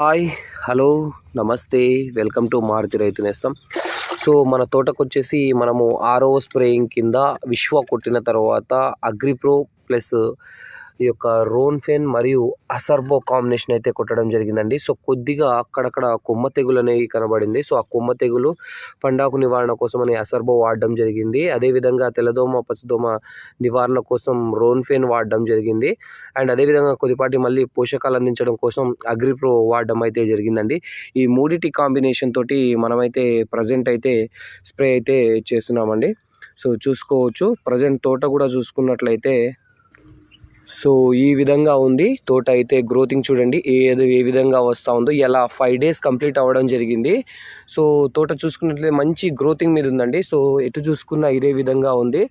Hi hello నమస్తే welcome to Maruti రైతు నేస్తం. సో మన తోటకు వచ్చేసి మనము ఆరో స్ప్రేయింగ్ కింద విశ్వ కొట్టిన తర్వాత అగ్రిప్రో ప్లస్ ఈ యొక్క రోన్ఫెన్ మరియు అసర్బో కాంబినేషన్ అయితే కొట్టడం జరిగిందండి. సో కొద్దిగా అక్కడక్కడ కొమ్మ తెగులు అనేవి కనబడింది. సో ఆ కొమ్మ తెగులు పండాకు నివారణ కోసం అని అసర్బో వాడడం జరిగింది. అదేవిధంగా తెల్లదోమ పచ్చదోమ నివారణ కోసం రోన్ఫెన్ వాడడం జరిగింది. అండ్ అదేవిధంగా కొద్దిపాటి మళ్ళీ పోషకాలు అందించడం కోసం అగ్రిప్రో వాడడం అయితే జరిగిందండి. ఈ మూడిటి కాంబినేషన్ తోటి మనమైతే ప్రజెంట్ అయితే స్ప్రే అయితే చేస్తున్నామండి. సో చూసుకోవచ్చు. ప్రజెంట్ తోట కూడా చూసుకున్నట్లయితే సో ఈ విధంగా ఉంది. తోట అయితే గ్రోతింగ్ చూడండి. ఏది ఏ విధంగా వస్తూ ఉందో ఇలా ఫైవ్ డేస్ కంప్లీట్ అవ్వడం జరిగింది. సో తోట చూసుకున్నట్లయితే మంచి గ్రోతింగ్ మీద ఉందండి. సో ఎటు చూసుకున్నా ఇదే విధంగా ఉంది.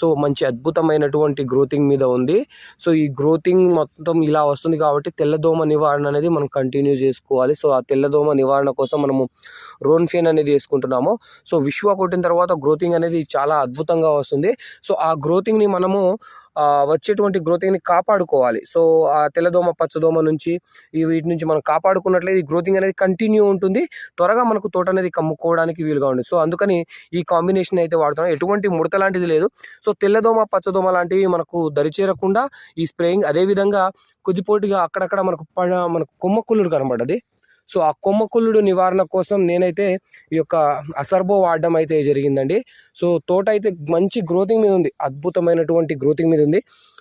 సో మంచి అద్భుతమైనటువంటి గ్రోతింగ్ మీద ఉంది. సో ఈ గ్రోతింగ్ మొత్తం ఇలా వస్తుంది కాబట్టి తెల్లదోమ నివారణ అనేది మనం కంటిన్యూ చేసుకోవాలి. సో ఆ తెల్లదోమ నివారణ కోసం మనము రోన్ఫేన్ అనేది వేసుకుంటున్నాము. సో విశ్వ కొట్టిన తర్వాత గ్రోతింగ్ అనేది చాలా అద్భుతంగా వస్తుంది. సో ఆ గ్రోతింగ్ని మనము వచ్చేటువంటి గ్రోతింగ్ని కాపాడుకోవాలి. సో ఆ తెల్లదోమ పచ్చదోమ నుంచి ఈ వీటి నుంచి మనం కాపాడుకున్నట్లయితే ఈ గ్రోతింగ్ అనేది కంటిన్యూ ఉంటుంది. త్వరగా మనకు తోట అనేది కమ్ముకోవడానికి వీలుగా ఉంది సో అందుకని ఈ కాంబినేషన్ అయితే వాడుతున్నాం. ఎటువంటి ముడత లాంటిది లేదు. సో తెల్లదోమ పచ్చదోమ లాంటివి మనకు దరిచేరకుండా ఈ స్ప్రేయింగ్ అదేవిధంగా కొద్దిపోటిగా అక్కడక్కడ మనకు మనకు మనకు కొమ్మకుళ్ళు కనబడ్డది. సో ఆ కొమ్మకుళ్ళుడు నివారణ కోసం నేనైతే ఈ యొక్క అసర్బో వాడడం అయితే జరిగిందండి. సో తోట అయితే మంచి గ్రోతింగ్ మీద ఉంది. అద్భుతమైనటువంటి గ్రోతింగ్ మీద ఉంది.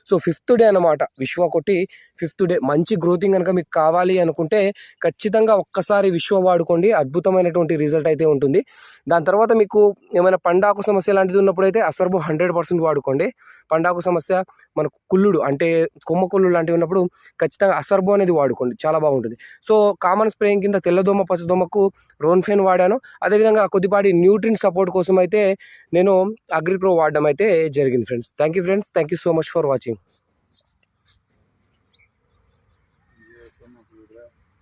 సో ఫిఫ్త్ డే అనమాట విశ్వ కొట్టి ఫిఫ్త్ డే. మంచి గ్రోతింగ్ కనుక మీకు కావాలి అనుకుంటే ఖచ్చితంగా ఒక్కసారి విశ్వ వాడుకోండి. అద్భుతమైనటువంటి రిజల్ట్ అయితే ఉంటుంది. దాని తర్వాత మీకు ఏమైనా పండాకు సమస్య లాంటిది ఉన్నప్పుడు అయితే అసర్బు హండ్రెడ్ పర్సెంట్ వాడుకోండి. పండాకు సమస్య మనకు కుళ్ళుడు అంటే కొమ్మ కుళ్ళు లాంటివి ఉన్నప్పుడు ఖచ్చితంగా అసర్బు అనేది వాడుకోండి. చాలా బాగుంటుంది. సో కామన్ స్ప్రేయింగ్ కింద తెల్లదోమ పచ్చదోమకు రోన్ఫెన్ వాడాను. అదేవిధంగా కొద్దిపాటి న్యూట్రిన్ సపోర్ట్ కోసం అయితే నేను అగ్రిప్రో వాడడం అయితే జరిగింది friends. Thank you friends. Thank you so much for watching. Vamos lograr.